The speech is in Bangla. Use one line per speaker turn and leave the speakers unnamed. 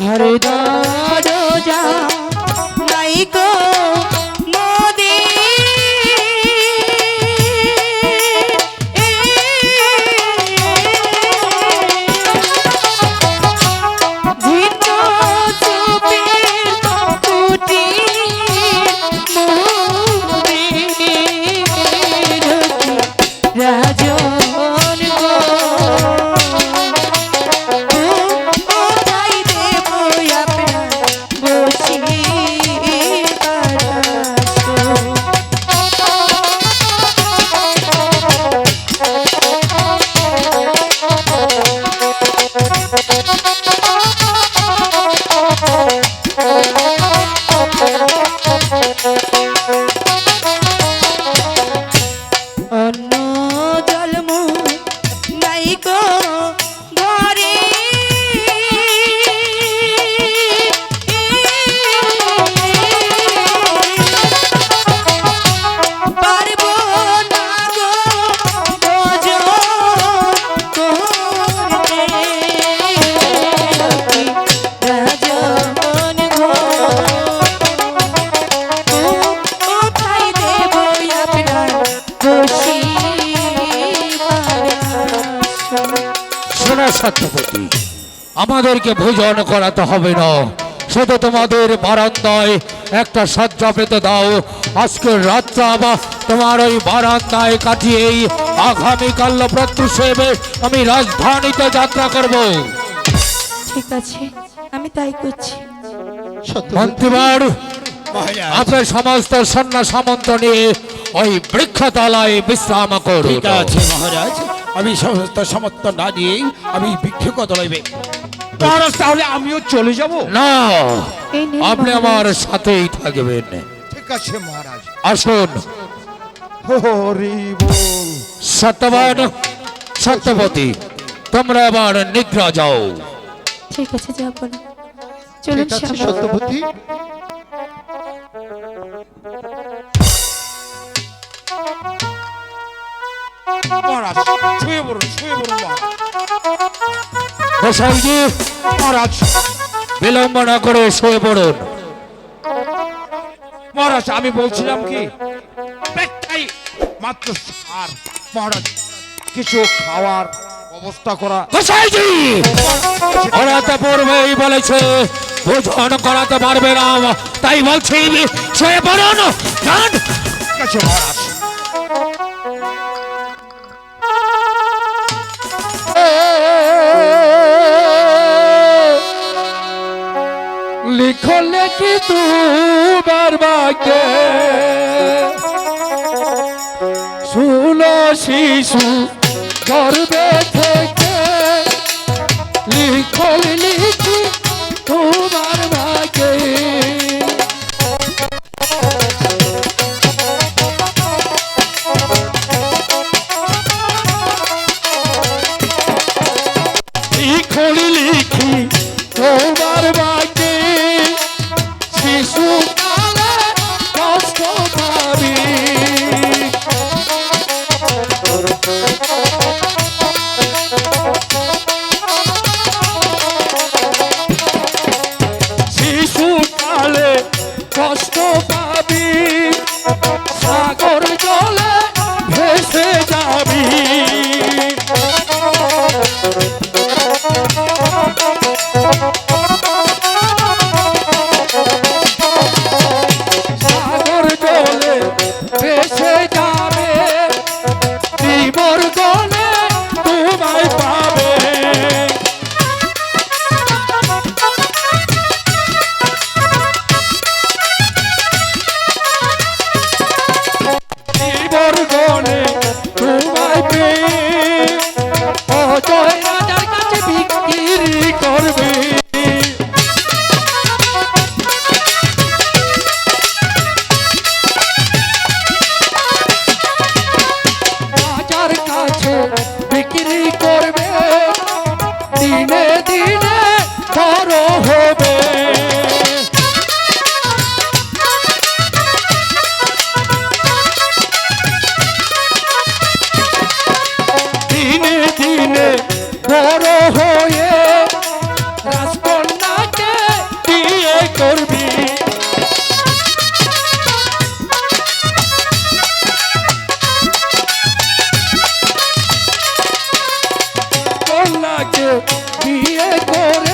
হরদরোজা নাই কো সত্যপতি আমাদেরকে ভোজন করাতে হবে না। শুধু তোমাদের বারান্দায় একটা সজ্জা পেতে দাও। আজকের রাতটা বা তোমার ওই বারান্দায় কাটিয়েই আগামীকাল প্রত্যুষেবে আমি রাজধানীতে যাত্রা করব।
ঠিক আছে আমি তাই করছি।
মন্ত্রীবার আপনার সমস্ত সামন্ত নিয়ে ওই বৃক্ষতলায় বিশ্রাম করুন।
ঠিক আছে মহারাজ। আমি সমস্ত সমর্থ না দিয়েই আমি বিক্ষুক লইবে মহারাজ তাহলে আমিও চলে যাব?
না আপনি আমার সাথেই থাকবেন।
ঠিক আছে মহারাজ।
আসুন।
হরি বল।
সত্যবান সত্যপতি তোমরা এবার নিদ্রা যাও।
ঠিক আছে যাব চলুন
সত্যপতি মহারাজ শুয়ে পড়ুন শুয়ে পড়ুন মহারাজ। মহারাজ
বিলম্ব না করে শুয়ে পড়ুন।
মহারাজ আমি বলছিলাম কি? পেটটাই মাত্র সার। মহারাজ কিছু খাওয়ার ব্যবস্থা করা।
গোসাইজি! ওরা তো পূর্বেই বলেছে ভোজন করাতে পারবে না তাই বলছি শুয়ে পড়ুন।
ঠিক আছে মহারাজ।
লেখি তোমার বাকে শুনো শিশু গর্বে থেকে লিখল লিখি কষ্ট পাবি সাগর জলে ভেসে যাবি। বিমর বিয়ে করে